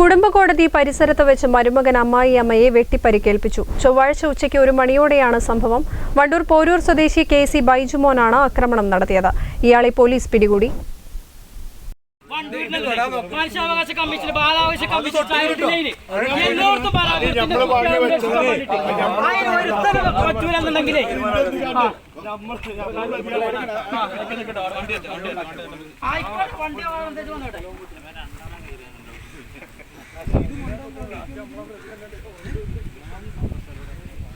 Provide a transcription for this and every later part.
കുടുംബ കോടതി പരിസരത്ത് വെച്ച് മരുമകൻ അമ്മായി അമ്മയെ വെട്ടിപ്പരിക്കേൽപ്പിച്ചു. ചൊവ്വാഴ്ച ഉച്ചയ്ക്ക് ഒരു മണിയോടെയാണ് സംഭവം. വണ്ടൂർ പോരൂർ സ്വദേശി കെ സി ബൈജുമോനാണ് ആക്രമണം നടത്തിയത്. ഇയാളെ പോലീസ് പിടികൂടി. മനുഷ്യാവകാശ കമ്മീഷൻ ബാലാവകാശ കമ്മീഷൻ എല്ലായിടത്തും പറ്റൂലെന്നുണ്ടെങ്കിലേ. ആയിക്കോട്ടെ വണ്ടി വന്നോട്ടെ.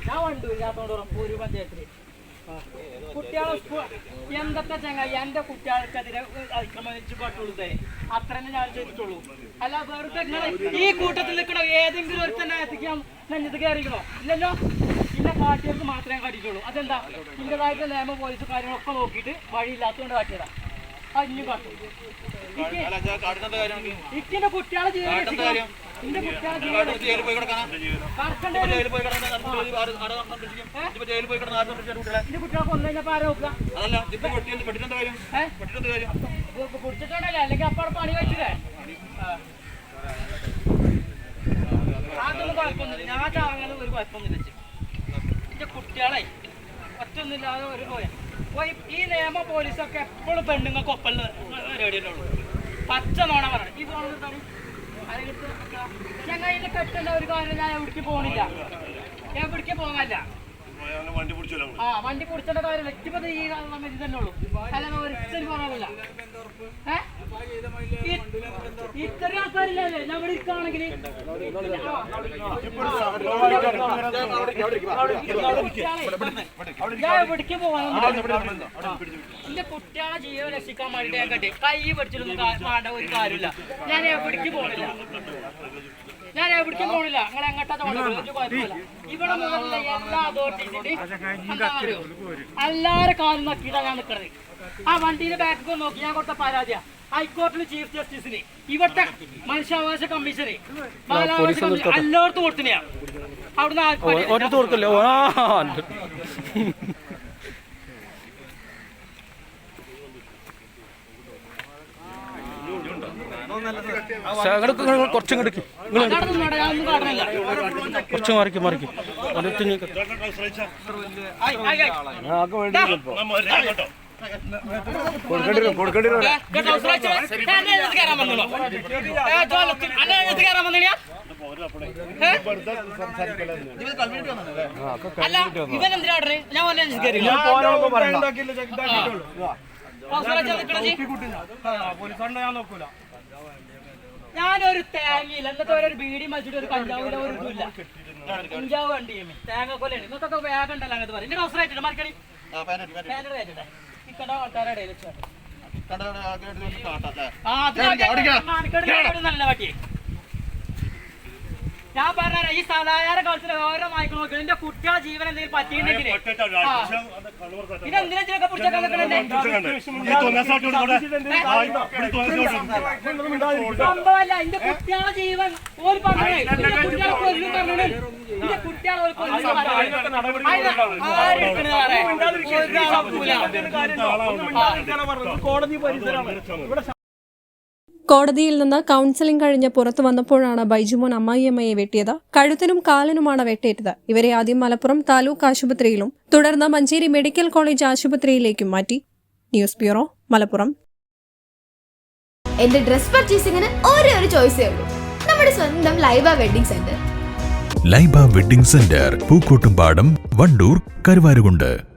ഞാൻ വണ്ടൂരില്ലാത്തോണ്ട് ഒരു പഞ്ചായത്തിൽ. കുട്ടികളെ എന്തൊക്കെ ചങ്ങായി എന്റെ കുട്ടികൾക്കെതിരെ അതിക്രമിച്ച് പട്ടുള്ളൂ അത്ര തന്നെ ഞാൻ ചെയ്തിട്ടുള്ളൂ അല്ല വെറുതെ ഈ കൂട്ടത്തിൽ നിൽക്കണോ ഏതെങ്കിലും ഒരു തന്നെ എത്തിക്കാൻ നെഞ്ഞത് കയറിക്കണോ? ഇല്ലല്ലോ. ഇന്ന കാട്ടിയവർക്ക് മാത്രമേ കാട്ടിയിട്ടുള്ളൂ. അതെന്താ? ഇന്റേതായിട്ട് നിയമ പോലീസ് കാര്യങ്ങളൊക്കെ നോക്കിയിട്ട് വഴിയില്ലാത്തതുകൊണ്ട് കാട്ടിയതാ. അഞ്ഞു കാട്ടും ഇക്കിന്റെ കുട്ടികളെ രക്ഷിക്കണം. ഇന്റെ കുട്ടികളെ ആരാ കുടിച്ചിട്ടുണ്ടല്ലേ? അല്ലെങ്കിൽ അപ്പാടെ പണി വെച്ചില്ലേ? അതൊന്നും കുഴപ്പമൊന്നുമില്ല. ഞാൻ ചാങ്ങാനും ഒരു കുഴപ്പമൊന്നുമില്ല. എന്റെ കുട്ടികളെ ഒറ്റൊന്നുമില്ലാതെ ഒരു പോയി. ഈ നിയമ പോലീസൊക്കെ എപ്പോഴും പെണ്ണുങ്ങൾക്ക് ഒപ്പം റേഡിയോയിലുള്ളൂ പച്ച നോണ പറയണം. ഈ ഞങ്ങൾ ഇതിൽ കെട്ടേണ്ട ഒരു കാര്യം ഞാൻ എവിടേക്ക് പോണില്ല. എവിടേക്ക് പോകാനില്ല. ആ വണ്ടി പിടിച്ചേണ്ട കാര്യം വ്യക്തിപത ഈ കാര്യം തന്നെ ഉള്ളൂ. അല്ല ഒരിക്കലും പറയാനില്ല ഇത്രയും ഇരിക്കുകയാണെങ്കിൽ എവിടേക്ക് പോകാനൊന്നും എന്റെ കുട്ടികളെ ജീവൻ രക്ഷിക്കാൻ വേണ്ടിട്ട് ഞാൻ കണ്ടി കൈ പിടിച്ചിട്ടൊന്നും ഒരു കാര്യമില്ല. ഞാൻ എവിടേക്ക് പോണില്ല. ഞാൻ എവിടേക്കും പോണില്ല. നിങ്ങൾ എങ്ങോട്ടാ തോന്നുന്നത്? ഒരു കുഴപ്പമില്ല. ഇവിടെ മുതലുള്ള എല്ലാ അതോറിറ്റീസിന്റെ എല്ലാരും കാലും നോക്കിയിട്ടാണ് ഞാൻ നിൽക്കുന്നത് ആ വണ്ടിയുടെ ബാക്കൊക്കെ നോക്കി ഞാൻ കൊടുത്ത പരാതിയാ. ഹൈക്കോർട്ടിൽ ചീഫ് ജസ്റ്റിസിന്. ഇവിടുത്തെ മനുഷ്യാവകാശ കമ്മീഷന് ബാലാവകാശ കമ്മീഷൻ എല്ലായിടത്തും കൊടുത്തിനെയാ അവിടുന്ന് കുറച്ചും കിടക്കും കുറച്ച് മറിക്കും മറിക്കും. ഒരൊറ്റ അല്ല, ഇവൻ എന്തിനാ? ഞാൻ കയറിയില്ല. ഞാനൊരു തേങ്ങയില്ല. എന്നിട്ട് ഒരു ബീഡി മത്സരിച്ചിട്ട് ഒരു കഞ്ചാവില്ല ഒരു ഇതുമില്ല. കഞ്ചാവ് വണ്ടി തേങ്ങ കൊല്ലാണ് നിങ്ങൾക്കൊക്കെ വേഗം ഉണ്ടല്ലോ അങ്ങനത്തെ പറയും. എന്റെ അവസരമായിട്ടുണ്ട് മറിക്കണി പാനഡ് കയറ്റട്ടെ ഇക്കണ്ട ആൾക്കാരുടെ ഇടയിൽ വെച്ചാണ് ആ, അതിനൊക്കെ മാനക്കേട് നല്ല പറ്റി ഞാൻ പറഞ്ഞ ഈ സദാചാര കാലത്തിൽ ഓരോ നായ്ക്കൾ നോക്കണം എന്റെ കുട്ടികളെ ജീവൻ എന്തെങ്കിലും പറ്റിയിട്ടുണ്ടെങ്കിൽ ഇതെന്തിനാ നിൽക്കണേ സംഭവമല്ല എന്റെ കുട്ടികളെ ജീവൻ ഒരു പറഞ്ഞേ കുട്ടികളെ കൊല്ലും പറഞ്ഞേ എന്റെ കുട്ടികളെ ഒരു കൊല്ലും പറഞ്ഞേ ആരെടുക്കണത് കോടതി പരിസരമാണ് ഇവിടെ കോടതിയിൽ നിന്ന് കൗൺസിലിംഗ് കഴിഞ്ഞ് പുറത്തു വന്നപ്പോഴാണ് ബൈജുമോൻ അമ്മായിയമ്മയെ വെട്ടിയത്. കഴുത്തിനും കാലിനുമാണ് വെട്ടേറ്റത്. ഇവരെ ആദ്യം മലപ്പുറം താലൂക്ക് ആശുപത്രിയിലും തുടർന്ന് മഞ്ചേരി മെഡിക്കൽ കോളേജ് ആശുപത്രിയിലേക്കും മാറ്റി. News bureau Malappuram. എന്റെ ഡ്രസ് പർച്ചേസിംഗിന് ഒരേ ഒരു ചോയ്സ് ഉള്ളൂ. നമ്മുടെ സ്വന്തം Laiba wedding centre. Laiba wedding centre Pookkottumpadam Wandoor Karuvarakundu.